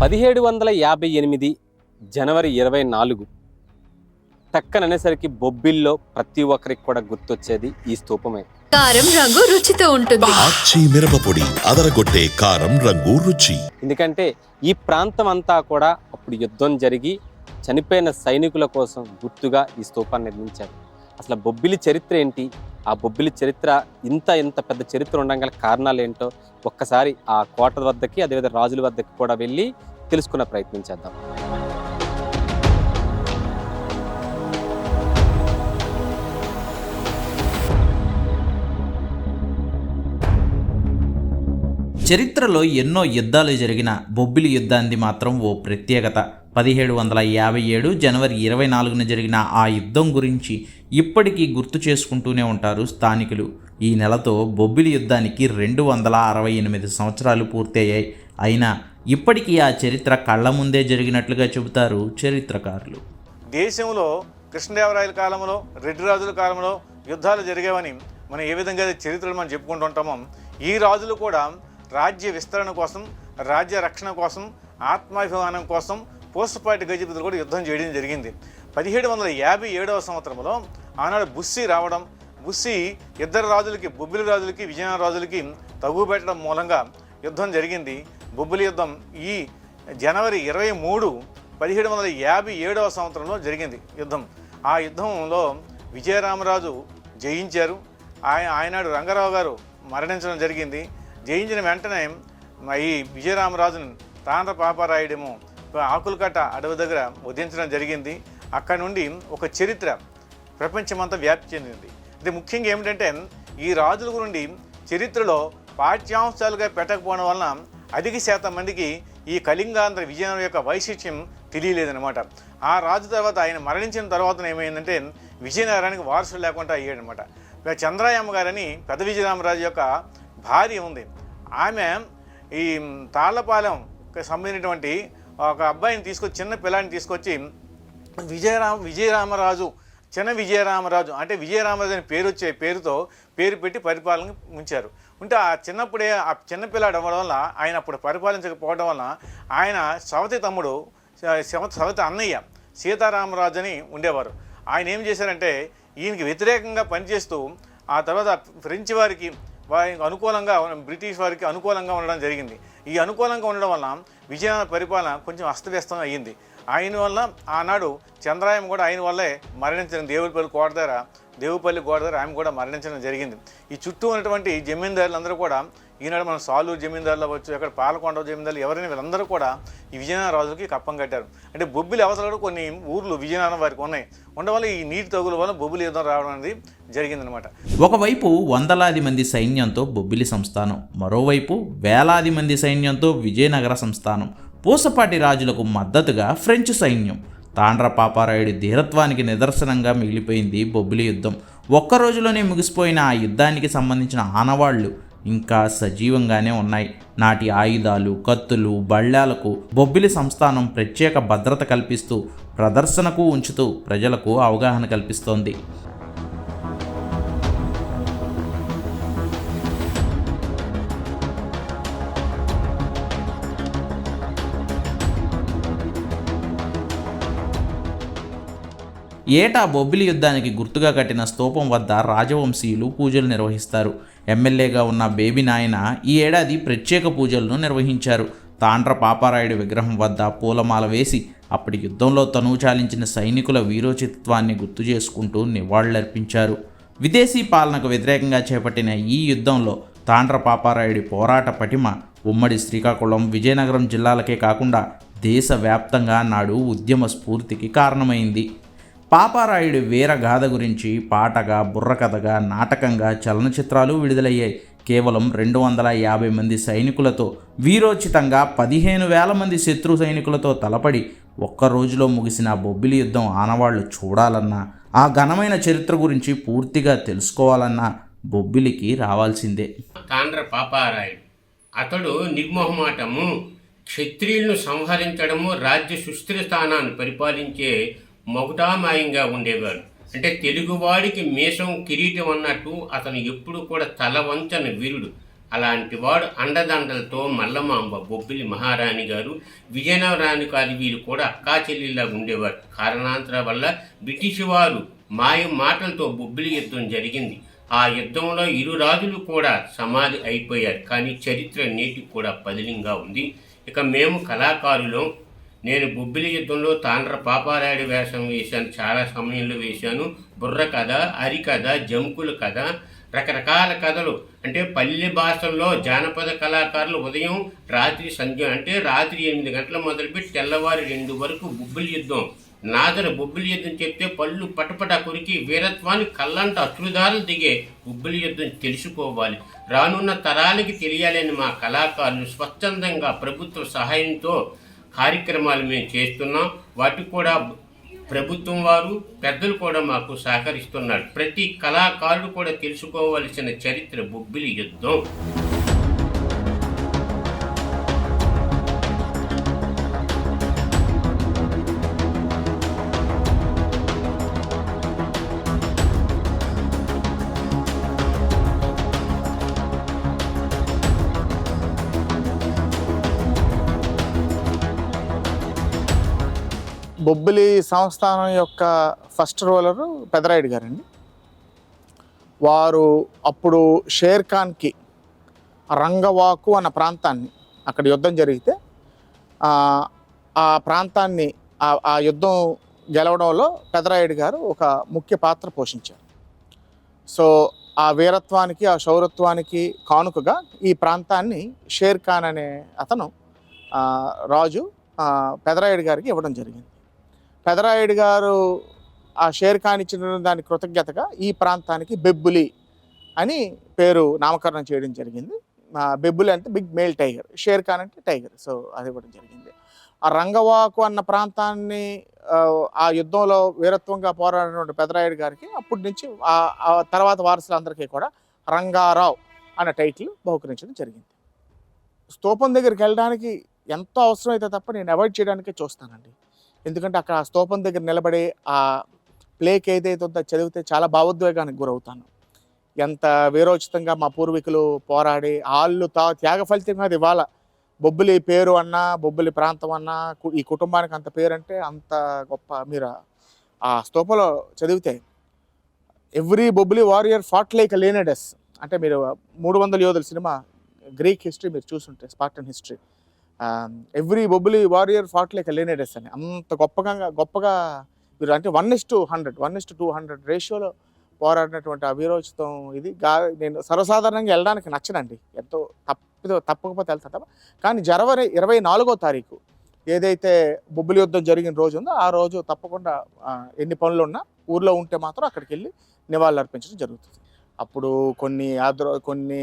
పదిహేడు వందల యాభై ఎనిమిది జనవరి ఇరవై నాలుగు టక్కననేసరికి బొబ్బిల్లో ప్రతి ఒక్కరికి కూడా గుర్తొచ్చేది ఈ స్తూపమే కారం రంగు రుచితో ఉంటుంది. మిరపపొడి అదరగొట్టే కారం రంగు రుచి. ఎందుకంటే ఈ ప్రాంతం అంతా కూడా అప్పుడు యుద్ధం జరిగి చనిపోయిన సైనికుల కోసం గుర్తుగా ఈ స్తూపాన్ని నిర్మించారు. అసలు బొబ్బిలి చరిత్ర ఏంటి? ఆ బొబ్బిలి చరిత్ర ఇంత ఇంత పెద్ద చరిత్ర ఉండగల కారణాలు ఏంటో ఒక్కసారి ఆ కోట వద్దకి అదేవిధంగా రాజుల వద్దకి కూడా వెళ్ళి తెలుసుకునే ప్రయత్నం చేద్దాం. చరిత్రలో ఎన్నో యుద్ధాలు జరిగిన బొబ్బిలి యుద్ధాన్ని మాత్రం ఓ ప్రత్యేకత. పదిహేడు వందల యాభై ఏడు జనవరి ఇరవై నాలుగున జరిగిన ఆ యుద్ధం గురించి ఇప్పటికీ గుర్తు చేసుకుంటూనే ఉంటారు స్థానికులు. ఈ నెలతో బొబ్బిలి యుద్ధానికి రెండు వందల అరవై ఎనిమిది సంవత్సరాలు పూర్తయ్యాయి. అయినా ఇప్పటికీ ఆ చరిత్ర కళ్ళ ముందే జరిగినట్లుగా చెబుతారు చరిత్రకారులు. దేశంలో కృష్ణదేవరాయల కాలంలో రెడ్డి రాజుల కాలంలో యుద్ధాలు జరిగేవని మనం ఏ విధంగా చరిత్రలు మనం చెప్పుకుంటూ ఉంటామో ఈ రాజులు కూడా రాజ్య విస్తరణ కోసం రాజ్య రక్షణ కోసం ఆత్మాభిమానం కోసం పోస్టుపాటి గజపతులు కూడా యుద్ధం చేయడం జరిగింది. పదిహేడు వందల యాభై ఏడవ సంవత్సరంలో ఆనాడు బుస్సి రావడం బుస్సి ఇద్దరు రాజులకి బొబ్బిలి రాజులకి విజయనగర రాజులకి తగుబెట్టడం మూలంగా యుద్ధం జరిగింది. బొబ్బిలి యుద్ధం ఈ జనవరి ఇరవై మూడు పదిహేడు వందల యాభై ఏడవ సంవత్సరంలో జరిగింది యుద్ధం. ఆ యుద్ధంలో విజయరామరాజు జయించారు. ఆయన ఆయనాడు రంగారావు గారు మరణించడం జరిగింది. జయించిన వెంటనే ఈ విజయరామరాజును తాంత పాపారాయుడేమో ఆకులకట్ట అడవి దగ్గర వధించడం జరిగింది. అక్కడ నుండి ఒక చరిత్ర ప్రపంచమంతా వ్యాప్తి చెందింది. ఇది ముఖ్యంగా ఏమిటంటే ఈ రాజుల గురించి చరిత్రలో పాఠ్యాంశాలుగా పెట్టకపోవడం వలన అధిక శాతం మందికి ఈ కళింగాంధ్ర విజయనగరం యొక్క వైశిష్ట్యం తెలియలేదనమాట ఆ రాజు తర్వాత ఆయన మరణించిన తర్వాత ఏమైందంటే విజయనగరానికి వారసులు లేకుండా అయ్యాడనమాట చంద్రాయమ్మ గారని పెద్ద విజయరామరాజు యొక్క భార్య ఉంది. ఆమె ఈ తాళ్ళపాలెంకి సంబంధించినటువంటి ఒక అబ్బాయిని తీసుకొచ్చి చిన్న పిల్లాన్ని తీసుకొచ్చి విజయరామ విజయరామరాజు చిన్న విజయరామరాజు అంటే విజయరామరాజు అని పేరు వచ్చే పేరుతో పేరు పెట్టి పరిపాలన ఉంచారు ఉంటే ఆ చిన్నప్పుడే ఆ చిన్నపిల్లాడు అవ్వడం వల్ల ఆయన అప్పుడు పరిపాలించకపోవడం వల్ల ఆయన సవతి తమ్ముడు సవ- సవతి అన్నయ్య సీతారామరాజు అని ఉండేవారు. ఆయన ఏం చేశారంటే ఈయనకి వ్యతిరేకంగా పనిచేస్తూ ఆ తర్వాత ఫ్రెంచ్ వారికి వారికి అనుకూలంగా బ్రిటిష్ వారికి అనుకూలంగా ఉండడం జరిగింది. ఈ అనుకూలంగా ఉండడం వల్ల విజయనగర పరిపాలన కొంచెం అస్తవ్యస్తం అయ్యింది. ఆయన వల్ల ఆనాడు చంద్రాయం కూడా ఆయన వల్లే మరణించడం దేవులపల్లి కోట దగ్గర దేవుపల్లి గోడ దగ్గర ఆమె కూడా మరణించడం జరిగింది. ఈ చుట్టూ ఉన్నటువంటి జమీందారులందరూ కూడా ఈనాడు మన సాలూరు జమీందారులు అవ్వచ్చు అక్కడ పాలకొండ జమీందారులు ఎవరైనా వీళ్ళందరూ కూడా ఈ విజయనగరం రాజులకి కప్పం కట్టారు. అంటే బొబ్బిలి అవతల కూడా కొన్ని ఊర్లు విజయనగరం వారికి ఉన్నాయి. ఉండడం వల్ల ఈ నీటి తగుల వల్ల బొబ్బిలి యుద్ధం రావడం అనేది జరిగిందనమాట ఒకవైపు వందలాది మంది సైన్యంతో బొబ్బిలి సంస్థానం మరోవైపు వేలాది మంది సైన్యంతో విజయనగర సంస్థానం. పూసపాటి రాజులకు మద్దతుగా ఫ్రెంచ్ సైన్యం. తాండ్ర పాపారాయుడి ధీరత్వానికి నిదర్శనంగా మిగిలిపోయింది బొబ్బిలి యుద్ధం. ఒక్క రోజులోనే ముగిసిపోయిన ఆ యుద్ధానికి సంబంధించిన ఆనవాళ్ళు ఇంకా సజీవంగానే ఉన్నాయి. నాటి ఆయుధాలు కత్తులు బళ్ళాలకు బొబ్బిలి సంస్థానం ప్రత్యేక భద్రత కల్పిస్తూ ప్రదర్శనకు ఉంచుతూ ప్రజలకు అవగాహన కల్పిస్తోంది. ఏటా బొబ్బిలి యుద్ధానికి గుర్తుగా కట్టిన స్తూపం వద్ద రాజవంశీయులు పూజలు నిర్వహిస్తారు. ఎమ్మెల్యేగా ఉన్న బేబీ నాయన ఈ ఏడాది ప్రత్యేక పూజలను నిర్వహించారు. తాండ్ర పాపారాయుడి విగ్రహం వద్ద పూలమాల వేసి అప్పటి యుద్ధంలో తనువు చాలించిన సైనికుల వీరోచిత్వాన్ని గుర్తు చేసుకుంటూ నివాళులర్పించారు. విదేశీ పాలనకు వ్యతిరేకంగా చేపట్టిన ఈ యుద్ధంలో తాండ్ర పాపారాయుడి పోరాట పటిమ ఉమ్మడి శ్రీకాకుళం విజయనగరం జిల్లాలకే కాకుండా దేశవ్యాప్తంగా నాడు ఉద్యమ స్ఫూర్తికి కారణమైంది. పాపారాయుడి వీరగాథ గురించి పాటగా బుర్రకథగా నాటకంగా చలనచిత్రాలు విడుదలయ్యాయి. కేవలం రెండు వందల యాభై మంది సైనికులతో వీరోచితంగా పదిహేను వేల మంది శత్రు సైనికులతో తలపడి ఒక్క రోజులో ముగిసిన బొబ్బిలి యుద్ధం ఆనవాళ్ళు చూడాలన్నా ఆ ఘనమైన చరిత్ర గురించి పూర్తిగా తెలుసుకోవాలన్నా బొబ్బిలికి రావాల్సిందే. కాండ్ర పాపారాయుడు. అతడు నిర్మోహమాటము క్షత్రియులను సంహరించడము రాజ్య సుస్థిర స్థానాన్ని పరిపాలించే మొగటామాయంగా ఉండేవాడు. అంటే తెలుగువాడికి మీసం కిరీటం అన్నట్టు అతను ఎప్పుడు కూడా తల వంచని వీరుడు. అలాంటి వాడు అండదండలతో మల్లమాంబ బొబ్బిలి మహారాణి గారు విజయనగరాణి కాదు వీరు కూడా అక్కా చెల్లిలా ఉండేవారు. కారణాంతర వల్ల బ్రిటిష్ వారు మాయ మాటలతో బొబ్బిలి యుద్ధం జరిగింది. ఆ యుద్ధంలో ఇరు రాజులు కూడా సమాధి అయిపోయారు. కానీ చరిత్ర నేటికి కూడా పదిలింగా ఉంది. ఇక మేము కళాకారులం నేను బొబ్బిలి యుద్ధంలో తాండ్ర పాపారాయుడు వేషం వేశాను. చాలా సమయంలో వేశాను. బుర్ర కథ హరికథ జంకుల కథ రకరకాల కథలు. అంటే పల్లె భాషల్లో జానపద కళాకారులు ఉదయం రాత్రి సంధ్య అంటే రాత్రి ఎనిమిది గంటల మొదలుపెట్టి తెల్లవారి రెండు వరకు బొబ్బిలి యుద్ధం. నాదర బొబ్బిలి యుద్ధం చెప్తే పళ్ళు పటపట కొరికి వీరత్వాన్ని కళ్ళంట అశ్రుదారులు దిగే బొబ్బిలి యుద్ధం తెలుసుకోవాలి. రానున్న తరాలకి తెలియాలని మా కళాకారులు స్వచ్ఛందంగా ప్రభుత్వ సహాయంతో కార్యక్రమాలు మేము చేస్తున్నాం. వాటికి కూడా ప్రభుత్వం వారు పెద్దలు కూడా మాకు సహకరిస్తున్నారు. ప్రతి కళాకారుడు కూడా తెలుసుకోవలసిన చరిత్ర బొబ్బిలి యుద్ధం. బొబ్బిలి సంస్థానం యొక్క ఫస్ట్ రోలరు పెదరాయుడు గారండి. వారు అప్పుడు షేర్ ఖాన్కి రంగవాకు అన్న ప్రాంతాన్ని అక్కడ యుద్ధం జరిగితే ఆ, ప్రాంతాన్ని ఆ- యుద్ధం గెలవడంలో పెదరాయుడు గారు ఒక ముఖ్య పాత్ర పోషించారు. సో ఆ వీరత్వానికి ఆ శౌరత్వానికి కానుకగా ఈ ప్రాంతాన్ని షేర్ ఖాన్ అనే అతను రాజు పెదరాయుడు గారికి ఇవ్వడం జరిగింది. పెదరాయుడు గారు ఆ షేర్ ఖాన్ ఇచ్చిన దాని కృతజ్ఞతగా ఈ ప్రాంతానికి బెబ్బులి అని పేరు నామకరణం చేయడం జరిగింది. బెబ్బులి అంటే big male tiger Sher Khan అంటే టైగర్. సో అది ఇవ్వడం జరిగింది. ఆ రంగవాకు అన్న ప్రాంతాన్ని ఆ, యుద్ధంలో వీరత్వంగా పోరాడినటువంటి పెదరాయుడు గారికి అప్పటి నుంచి ఆ తర్వాత వారసులందరికీ కూడా రంగారావు అన్న టైటిల్ బహుకరించడం జరిగింది. స్తూపం దగ్గరికి వెళ్ళడానికి ఎంతో అవసరమైతే తప్ప నేను అవాయిడ్ చేయడానికే చూస్తానండి. ఎందుకంటే అక్కడ ఆ స్తూపం దగ్గర నిలబడి ఆ ప్లేక్ ఏదైతే ఉందో చదివితే చాలా భావోద్వేగానికి గురవుతాను. ఎంత వీరోచితంగా మా పూర్వీకులు పోరాడి వాళ్ళు తా త్యాగ ఫలితంగా అది ఇవాళ బొబ్బిలి పేరు అన్నా బొబ్బిలి ప్రాంతం అన్నా కు- ఈ కుటుంబానికి అంత పేరు అంటే అంత గొప్ప మీరు? ఆ- ఆ స్తూపంలో చదివితే every Bobbili warrior fought like Leonidas. అంటే మీరు మూడు వందల యోధుల సినిమా గ్రీక్ హిస్టరీ మీరు చూసుంటే Spartan history. Every Bobbili warrior fought like Leonidas అని అంత గొప్పగా గొప్పగా వీరు అంటే one is to hundred one is to two hundred రేషియోలో పోరాడినటువంటి అవిరోచితం ఇది. గా నేను సర్వసాధారణంగా వెళ్ళడానికి నచ్చనండి. ఎంతో తప్పిదో తప్పకపోతే వెళ్తా కానీ జనవరి ఇరవై నాలుగో తారీఖు ఏదైతే బొబ్బిలి యుద్ధం జరిగిన రోజు ఉందో ఆ రోజు తప్పకుండా ఎన్ని పనులు ఉన్నా ఊర్లో ఉంటే మాత్రం అక్కడికి వెళ్ళి నివాళులు అర్పించడం జరుగుతుంది. అప్పుడు కొన్ని ఆద్రో కొన్ని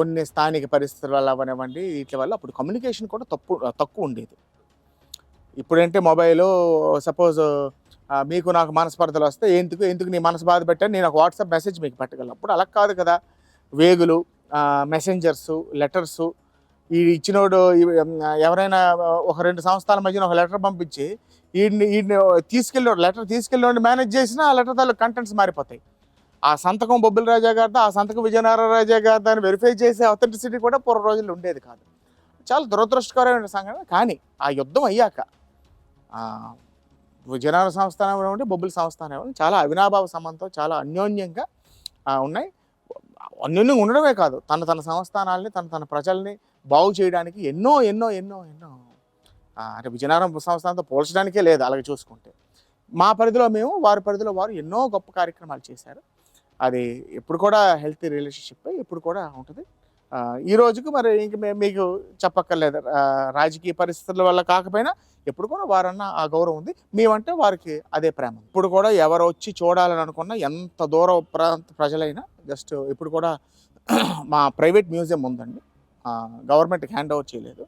కొన్ని స్థానిక పరిస్థితుల వల్ల అవనివ్వండి వీటి వల్ల అప్పుడు కమ్యూనికేషన్ కూడా తప్పు తక్కువ ఉండేది. ఇప్పుడంటే మొబైల్ సపోజ్ మీకు నాకు మనస్పర్ధలు వస్తే ఎందుకు ఎందుకు నీ మనసు బాధ పెట్టాను? నేను ఒక వాట్సాప్ మెసేజ్ మీకు పెట్టగలను. అప్పుడు అలా కాదు కదా. వేగులు మెసెంజర్స్ లెటర్స్ ఈ ఇచ్చినోడు ఎవరైనా ఒక రెండు సంవత్సరాల మధ్యన ఒక లెటర్ పంపించి వీడిని వీడిని తీసుకెళ్ళి లెటర్ తీసుకెళ్ళి మేనేజ్ చేసినా ఆ లెటర్ తాలూకు కంటెంట్స్ మారిపోతాయి. ఆ సంతకం బొబ్బిలి రాజా గారితో ఆ సంతకం విజయనారాయణ రాజా గారి దాన్ని వెరిఫై చేసే అథెంటిసిటీ కూడా పూర్వ రోజుల్లో ఉండేది కాదు. చాలా దురదృష్టకరమైన సంఘటన. కానీ ఆ యుద్ధం అయ్యాక విజయనగర సంస్థానం ఉంటే బొబ్బిలి సంస్థానం ఇవ్వండి. చాలా అవినాభావ సంబంధంతో చాలా అన్యోన్యంగా ఉన్నాయి. అన్యోన్యంగా ఉండడమే కాదు తన తన సంస్థానాల్ని తన తన ప్రజల్ని బాగు చేయడానికి ఎన్నో ఎన్నో ఎన్నో ఎన్నో అంటే విజయనగరం సంస్థానంతో పోల్చడానికే లేదు అలాగే చూసుకుంటే. మా పరిధిలో మేము వారి పరిధిలో వారు ఎన్నో గొప్ప కార్యక్రమాలు చేశారు. అది ఎప్పుడు కూడా హెల్తీ రిలేషన్షిప్ ఎప్పుడు కూడా ఉంటుంది. ఈ రోజుకు మరి ఇంక మీకు చెప్పక్కర్లేదు. రాజకీయ పరిస్థితుల వల్ల కాకపోయినా ఎప్పుడు కూడా వారన్న ఆ గౌరవం ఉంది. మేమంటే వారికి అదే ప్రేమ. ఇప్పుడు కూడా ఎవరు వచ్చి చూడాలని అనుకున్నా ఎంత దూర ప్రాంత ప్రజలైనా జస్ట్ ఇప్పుడు కూడా మా ప్రైవేట్ మ్యూజియం ఉందండి. గవర్నమెంట్కి హ్యాండ్ ఓవర్ చేయలేదు.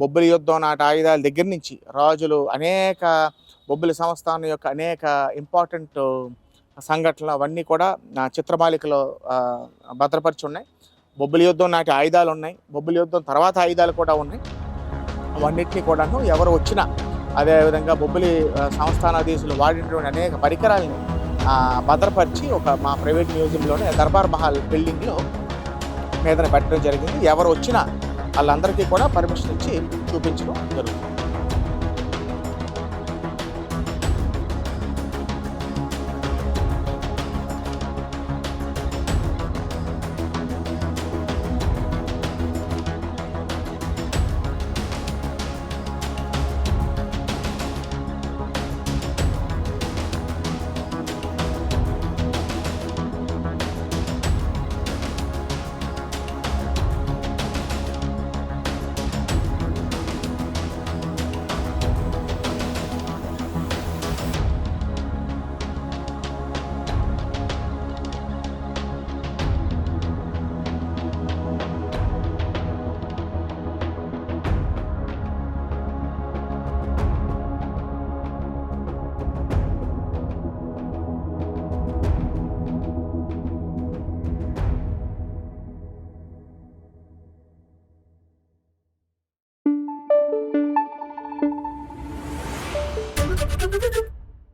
బొబ్బిలి యుద్ధం నాటి ఆయుధాల దగ్గర నుంచి రాజులు అనేక బొబ్బిలి సంస్థానం యొక్క అనేక ఇంపార్టెంట్ సంఘటనలు అవన్నీ కూడా నా చిత్రమాలికలో భద్రపరిచి ఉన్నాయి బొబ్బిలి యుద్ధం నాటి ఆయుధాలు ఉన్నాయి. బొబ్బిలి యుద్ధం తర్వాత ఆయుధాలు కూడా ఉన్నాయి. అవన్నిటినీ కూడాను ఎవరు వచ్చినా అదేవిధంగా బొబ్బిలి సంస్థానాధీశులు వాడినటువంటి అనేక పరికరాలని భద్రపరిచి ఒక మా ప్రైవేట్ మ్యూజియంలోనే దర్బార్ మహల్ బిల్డింగ్లో మీదన పెట్టడం జరిగింది. ఎవరు వచ్చినా వాళ్ళందరికీ కూడా పర్మిషన్ ఇచ్చి చూపించడం జరుగుతుంది.